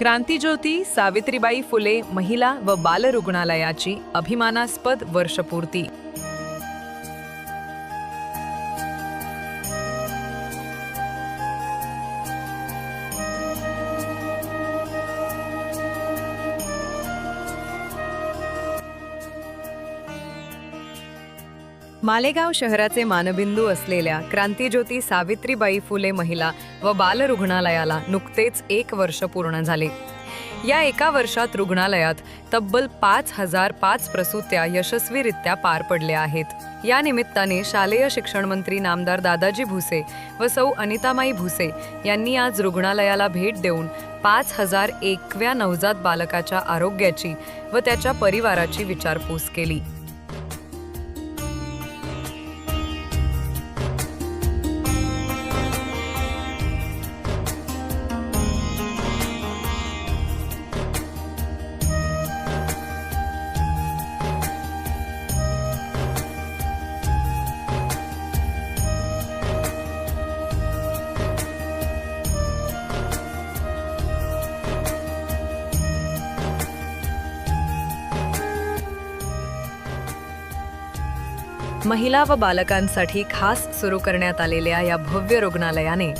क्रांतीज्योती सावित्रीबाई फुले महिला व बाल रुग्णालयाची अभिमानास्पद वर्षपूर्ती. मालेगाव शहराचे मानबिंदू असलेल्या क्रांतीज्योती सावित्रीबाई फुले महिला व बाल रुग्णालयाला नुकतेच एक वर्ष पूर्ण झाले. या एका वर्षात रुग्णालयात तब्बल पाच हजार पाच प्रसूत्या यशस्वीरित्या पार पडल्या आहेत. या निमित्ताने शालेय शिक्षण मंत्री नामदार दादाजी भुसे व सौ अनितामाई भुसे यांनी आज रुग्णालयाला भेट देऊन पाच हजार एकव्या नवजात बालकाच्या आरोग्याची व त्याच्या परिवाराची विचारपूस केली. महिला व बालकांसाठी खास सुरू करण्यात आलेल्या या भव्य रुग्णालयाने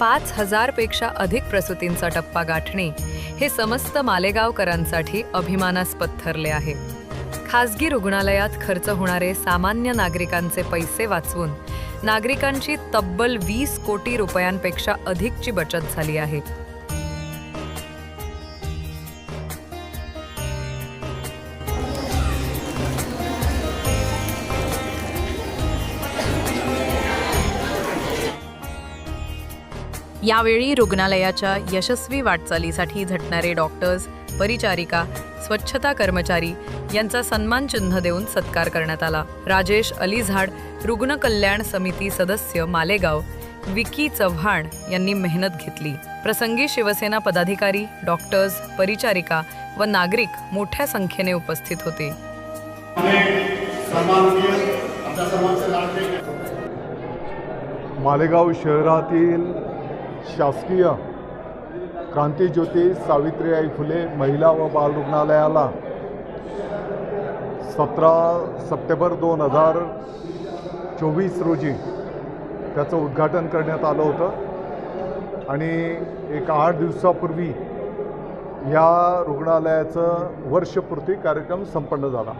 पाच हजारपेक्षा अधिक प्रसूतींचा टप्पा गाठणे हे समस्त मालेगावकरांसाठी अभिमानास्पद ठरले आहे. खासगी रुग्णालयात खर्च होणारे सामान्य नागरिकांचे पैसे वाचवून नागरिकांची तब्बल वीस कोटी रुपयांपेक्षा अधिकची बचत झाली आहे. यावेळी रुग्णालयाच्या यशस्वी वाटचालीसाठी झटणारे डॉक्टर्स परिचारिका स्वच्छता कर्मचारी यांचा सन्मान चिन्ह देऊन सत्कार करण्यात आला. राजेश अलीझाड रुग्ण कल्याण समिती सदस्य मालेगाव विकी चव्हाण यांनी मेहनत घेतली. प्रसंगी शिवसेना पदाधिकारी डॉक्टर्स परिचारिका व नागरिक मोठ्या संख्येने उपस्थित होते. मालेगाव शहरातील शासकीय क्रांतीज्योती सावित्रीबाई फुले महिला व बाल रुग्णालयाला सतरा सप्टेंबर दोन हजार चोवीस रोजी त्याचं उद्घाटन करण्यात आलं होतं. आणि एक आठ दिवसापूर्वी या रुग्णालयाचं वर्षपूर्ती कार्यक्रम संपन्न झाला.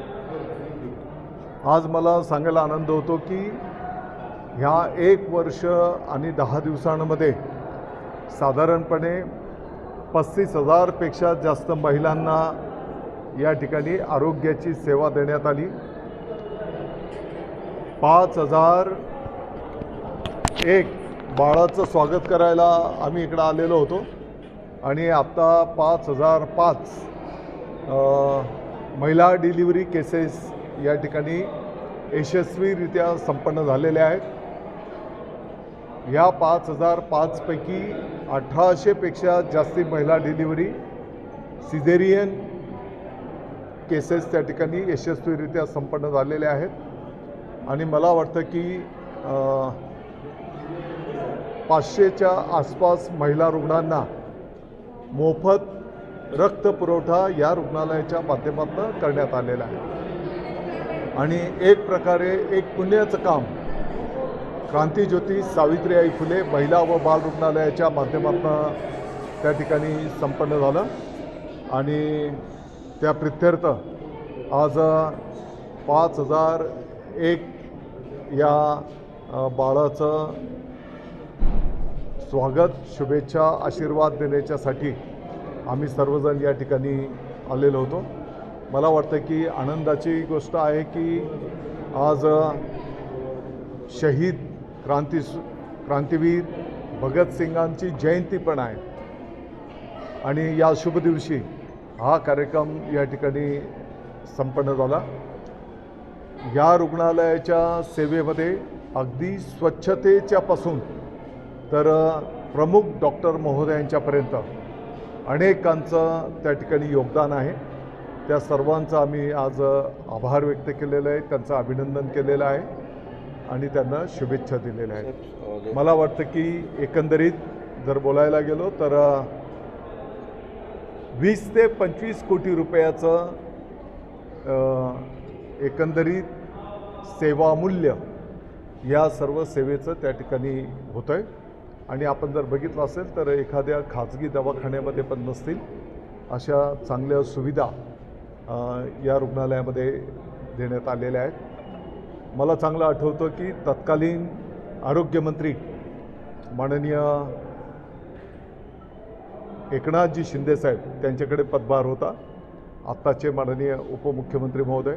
आज मला सांगायला आनंद होतो की ह्या एक वर्ष आणि दहा दिवसांमध्ये साधारणपणे पस्तीस हजारपेक्षा जास्त महिलांना या ठिकाणी आरोग्याची सेवा देण्यात आली. पाच हजार एक बाळाचं स्वागत करायला आम्ही इकडं आलेलो होतो. आणि आत्ता पाच हजार पाच महिला डिलिव्हरी केसेस या ठिकाणी यशस्वीरित्या संपन्न झालेल्या आहेत. या पाच हजार पाचपैकी अठराशेपेक्षा जास्ती महिला डिलिव्हरी सिझेरियन केसेस त्या ठिकाणी यशस्वीरित्या संपन्न झालेल्या आहेत. आणि मला वाटतं की पाचशेच्या आसपास महिला रुग्णांना मोफत रक्तपुरवठा या रुग्णालयाच्या माध्यमातून करण्यात आलेला आहे. आणि एक प्रकारे एक पुण्याचं काम क्रांतीज्योती सावित्रीबाई फुले महिला व बाल रुग्णालयाच्या माध्यमातून त्या ठिकाणी संपन्न झालं. आणि त्या प्रित्यर्थ आज पाच हजार एक या बाळाचं स्वागत शुभेच्छा आशीर्वाद देण्याच्यासाठी आम्ही सर्वजण या ठिकाणी आलेलो होतो. मला वाटतं की आनंदाची गोष्ट आहे की आज शहीद क्रांती क्रांतीवीर भगतसिंगांची जयंती पण आहे. आणि या शुभ दिवशी हा कार्यक्रम या ठिकाणी संपन्न झाला. या रुग्णालयाच्या सेवेमध्ये अगदी स्वच्छतेच्यापासून तर प्रमुख डॉक्टर महोदयांच्यापर्यंत अनेकांचं त्या ठिकाणी योगदान आहे. त्या सर्वांचा आम्ही आज आभार व्यक्त केलेलं आहे. त्यांचं अभिनंदन केलेलं आहे. आणि त्यांना शुभेच्छा दिलेल्या आहेत. मला वाटतं की एकंदरीत जर बोलायला गेलो तर वीस ते पंचवीस कोटी रुपयाचं एकंदरीत सेवामूल्य या सर्व सेवेचं त्या ठिकाणी होतं आहे आणि आपण जर बघितलं असेल तर एखाद्या खाजगी दवाखान्यामध्ये पण नसतील अशा चांगल्या सुविधा या रुग्णालयामध्ये देण्यात आलेल्या आहेत. मला चांगलं आठवतं की तत्कालीन आरोग्यमंत्री माननीय एकनाथजी शिंदेसाहेब त्यांच्याकडे पदभार होता. आत्ताचे माननीय उपमुख्यमंत्री महोदय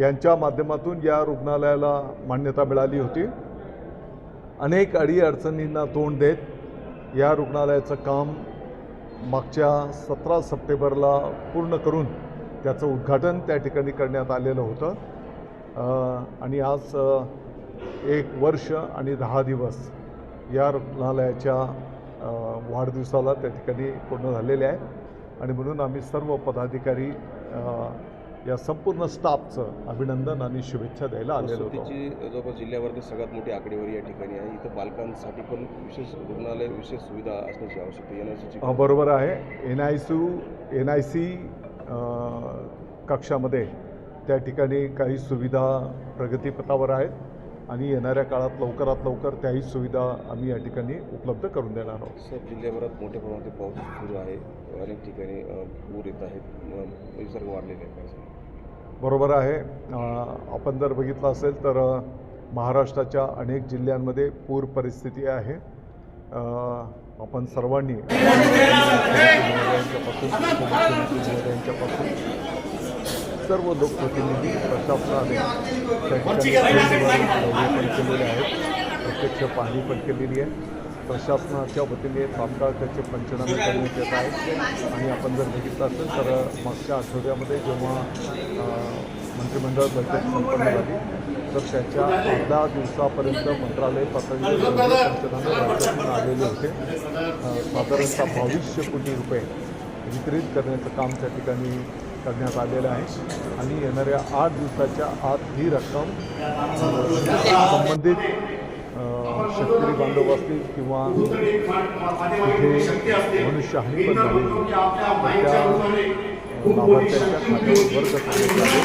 यांच्या माध्यमातून या रुग्णालयाला मान्यता मिळाली होती. अनेक अडीअडचणींना तोंड देत या रुग्णालयाचं काम मागच्या सतरा सप्टेंबरला पूर्ण करून त्याचं उद्घाटन त्या ठिकाणी करण्यात आलेलं होतं. आणि आज एक वर्ष आणि दहा दिवस या रुग्णालयाच्या वाढदिवसाला त्या ठिकाणी पूर्ण झालेले आहे. आणि म्हणून आम्ही सर्व पदाधिकारी या संपूर्ण स्टाफचं अभिनंदन आणि शुभेच्छा द्यायला आलेलो होतो जवळपास जिल्ह्यावरती सगळ्यात मोठी आकडेवारी या ठिकाणी आहे. इथं बालकांसाठी पण विशेष रुग्णालय विशेष सुविधा असण्याची आवश्यकता येण्याची अ, बरोबर आहे. N I C N I C कक्षामध्ये त्या ठिकाणी काही सुविधा प्रगतीपथावर आहेत आणि येणाऱ्या काळात लवकरात लवकर त्याही सुविधा आम्ही या ठिकाणी उपलब्ध करून देणार आहोत. सर जिल्ह्याभरात मोठ्या प्रमाणात पाऊस सुरू आहे. अनेक ठिकाणी पूर येत आहेत. अ, विसर्ग वाढलेले? बरोबर आहे. आपण जर बघितलं असेल तर महाराष्ट्राच्या अनेक जिल्ह्यांमध्ये पूर परिस्थिती आहे. आपण सर्वांनी सर्व लोकप्रतिनिधी प्रशासनाने पण केलेले आहेत. प्रत्यक्ष पाहणी पण केलेली आहे. प्रशासनाच्या वतीने तात्काळ त्याचे पंचनामे करण्यात येत आहेत. आणि आपण जर बघितलं असेल तर मागच्या आठवड्यामध्ये जेव्हा मंत्रिमंडळ बैठक संपन्न झाली तर त्याच्या अर्धा दिवसापर्यंत मंत्रालय पातळीवर पंचनामे राज्यातून आलेले होते. साधारणतः बावीसशे कोटी रुपये वितरित करण्याचं काम त्या ठिकाणी करण्यात आलेलं आहे. आणि येणाऱ्या आठ दिवसाच्या आत ही रक्कम संबंधित शेतकरी बांधव असतील किंवा तिथे मनुष्यहानी पण झाली त्या लाभार्थ्यांच्या खात्यावर वर्ग करण्यात आले.